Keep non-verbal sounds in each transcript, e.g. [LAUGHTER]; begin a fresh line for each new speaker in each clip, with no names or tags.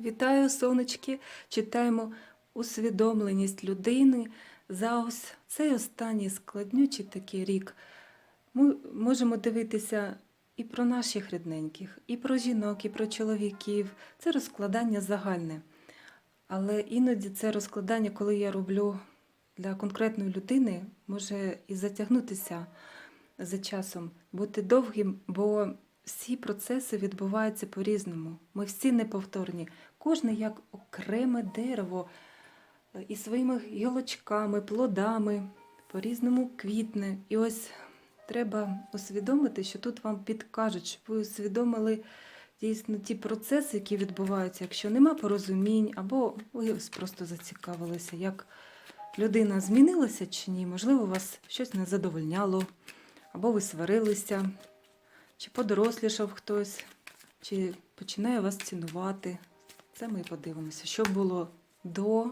Вітаю, сонечки! Читаємо усвідомленість людини за ось цей останній складнючий такий рік. Ми можемо дивитися і про наших рідненьких, і про жінок, і про чоловіків. Це розкладання загальне. Але іноді це розкладання, коли я роблю для конкретної людини, може і затягнутися за часом, бути довгим, бо всі процеси відбуваються по-різному. Ми всі неповторні. Кожне як окреме дерево е, і своїми гілочками, плодами, по-різному квітне. І ось треба усвідомити, що тут вам підкажуть, щоб ви усвідомили дійсно ті процеси, які відбуваються, якщо нема порозумінь, або ви ось просто зацікавилися, як людина змінилася чи ні, можливо, вас щось не задовольняло, або ви сварилися, чи подорослішав хтось, чи починає вас цінувати. Це ми подивимося, що було до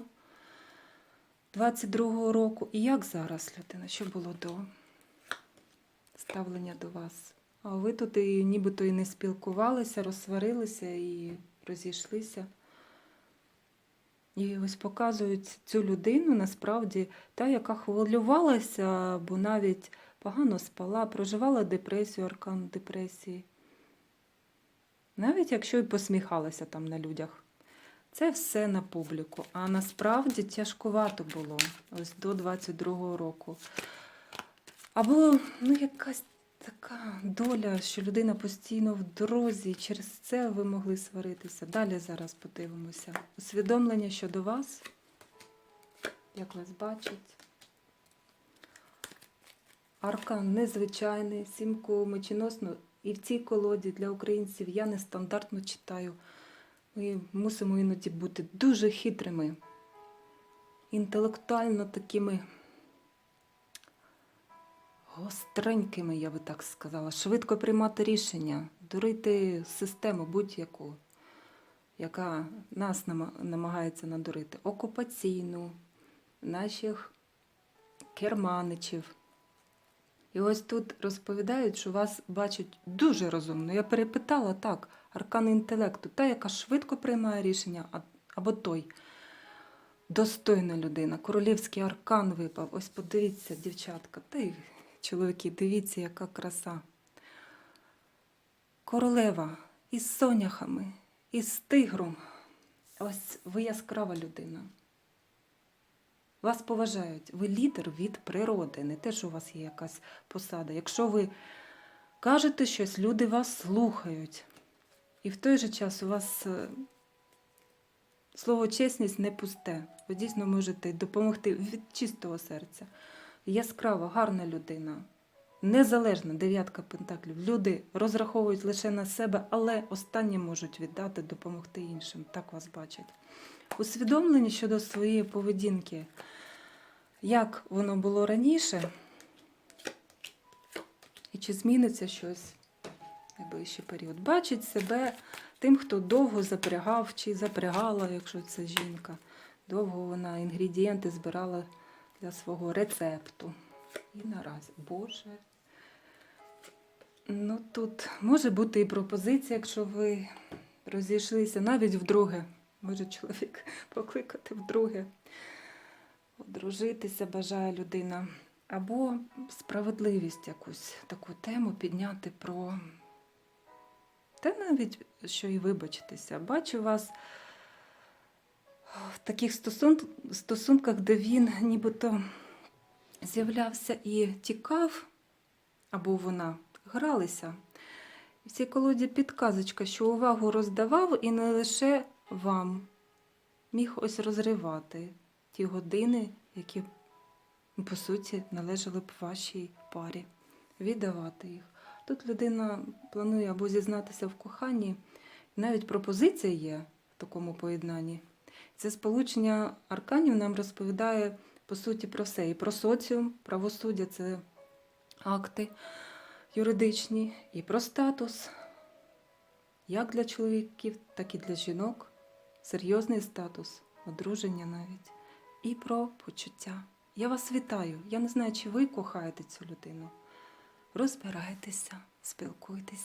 22-го року і як зараз людина, що було до ставлення до вас. А ви тут і нібито і не спілкувалися, розсварилися і розійшлися. І ось показують цю людину насправді та, яка хвилювалася, або навіть погано спала, проживала депресію, аркан депресії. Навіть якщо і посміхалася там на людях. Це все на публіку. А насправді тяжкувато було ось до 22-го року. Або ну, якась така доля, що людина постійно в дорозі, через це ви могли сваритися. Далі зараз подивимося. Усвідомлення щодо вас, як вас бачать. Аркан незвичайний, сімку меченосно. І в цій колоді для українців я нестандартно читаю. Ми мусимо іноді бути дуже хитрими, інтелектуально такими гостренькими, я би так сказала, швидко приймати рішення, дурити систему будь-яку, яка нас намагається надурити, окупаційну, наших керманичів. І ось тут розповідають, що вас бачать дуже розумно. Я перепитала так, аркан інтелекту, та, яка швидко приймає рішення, або той. Достойна людина, королівський аркан випав. Ось подивіться, дівчатка, та й чоловіки, дивіться, яка краса. Королева із соняхами, із тигром. Ось ви яскрава людина. Вас поважають. Ви лідер від природи, не те, що у вас є якась посада. Якщо ви кажете щось, люди вас слухають. І в той же час у вас е, слово чесність не пусте. Ви дійсно можете допомогти від чистого серця. Яскрава, гарна людина. Незалежна дев'ятка пентаклів. Люди розраховують лише на себе, але останнє можуть віддати, допомогти іншим. Так вас бачать. Усвідомлені щодо своєї поведінки, як воно було раніше, і чи зміниться щось в найближчий період. Бачить себе тим, хто довго запрягав чи запрягала, якщо це жінка. Довго вона інгредієнти збирала для свого рецепту. І наразі, Боже. Ну тут може бути і пропозиція, якщо ви розійшлися навіть вдруге. Може чоловік [LAUGHS] покликати вдруге, одружитися бажає людина. Або справедливість якусь таку тему підняти про та навіть що і вибачитися. Бачу вас в таких стосун... стосунках, де він нібито з'являвся і тікав, або вона гралися. В цій колоді підказочка, що увагу роздавав і не лише вам міг ось розривати ті години, які, по суті, належали б вашій парі, віддавати їх. Тут людина планує або зізнатися в коханні, навіть пропозиція є в такому поєднанні. Це сполучення арканів нам розповідає по суті про все. І про соціум, правосуддя це акти юридичні, і про статус, як для чоловіків, так і для жінок. Серйозний статус, одруження навіть, і про почуття. Я вас вітаю. Я не знаю, чи ви кохаєте цю людину. Розбирайтеся, спілкуйтеся.